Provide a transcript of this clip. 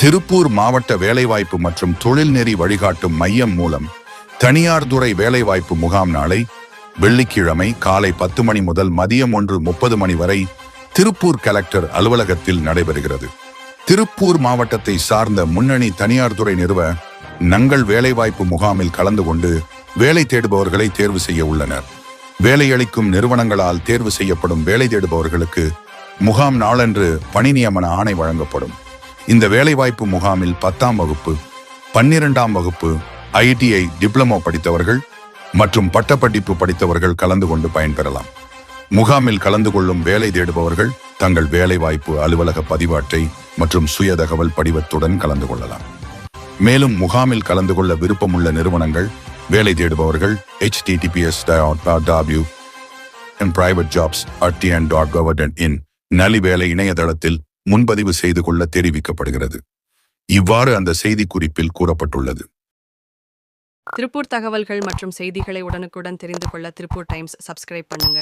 திருப்பூர் மாவட்ட வேலைவாய்ப்பு மற்றும் தொழில்நெறி வழிகாட்டும் மையம் மூலம் தனியார் துறை வேலைவாய்ப்பு முகாம் நாளை வெள்ளிக்கிழமை காலை பத்து மணி முதல் மதியம் ஒன்று முப்பது மணி வரை திருப்பூர் கலெக்டர் அலுவலகத்தில் நடைபெறுகிறது. திருப்பூர் மாவட்டத்தை சார்ந்த முன்னணி தனியார் துறை நிறுவ நங்கள் வேலைவாய்ப்பு முகாமில் கலந்து கொண்டு வேலை தேடுபவர்களை தேர்வு செய்ய உள்ளனர். வேலையளிக்கும் நிறுவனங்களால் தேர்வு செய்யப்படும் வேலை தேடுபவர்களுக்கு முகாம் நாளன்று பணி நியமன ஆணை வழங்கப்படும். இந்த வேலைவாய்ப்பு முகாமில் பத்தாம் வகுப்பு பன்னிரெண்டாம் வகுப்பு ஐடிஐ டிப்ளமோ படித்தவர்கள் மற்றும் பட்டப்படிப்பு படித்தவர்கள் கலந்து கொண்டு பயன்பெறலாம். முகாமில் கலந்து கொள்ளும் வேலை தேடுபவர்கள் தங்கள் வேலைவாய்ப்பு அலுவலக பதிவாட்டை மற்றும் சுய தகவல் படிவத்துடன் கலந்து கொள்ளலாம். மேலும் முகாமில் கலந்து கொள்ள விருப்பமுள்ள நிறுவனங்கள் வேலை தேடுபவர்கள் HTTPS W private jobs at dot கவர்டன் in நலி வேலை இணையதளத்தில் முன்பதிவு செய்து கொள்ள தெரிவிக்கப்படுகிறது. இவ்வாறு அந்த செய்தி குறிப்பில் கூறப்பட்டுள்ளது. திருப்பூர் தகவல்கள் மற்றும் செய்திகளை உடனுக்குடன் தெரிந்து கொள்ள திருப்பூர் டைம்ஸ் சப்ஸ்கிரைப் பண்ணுங்க.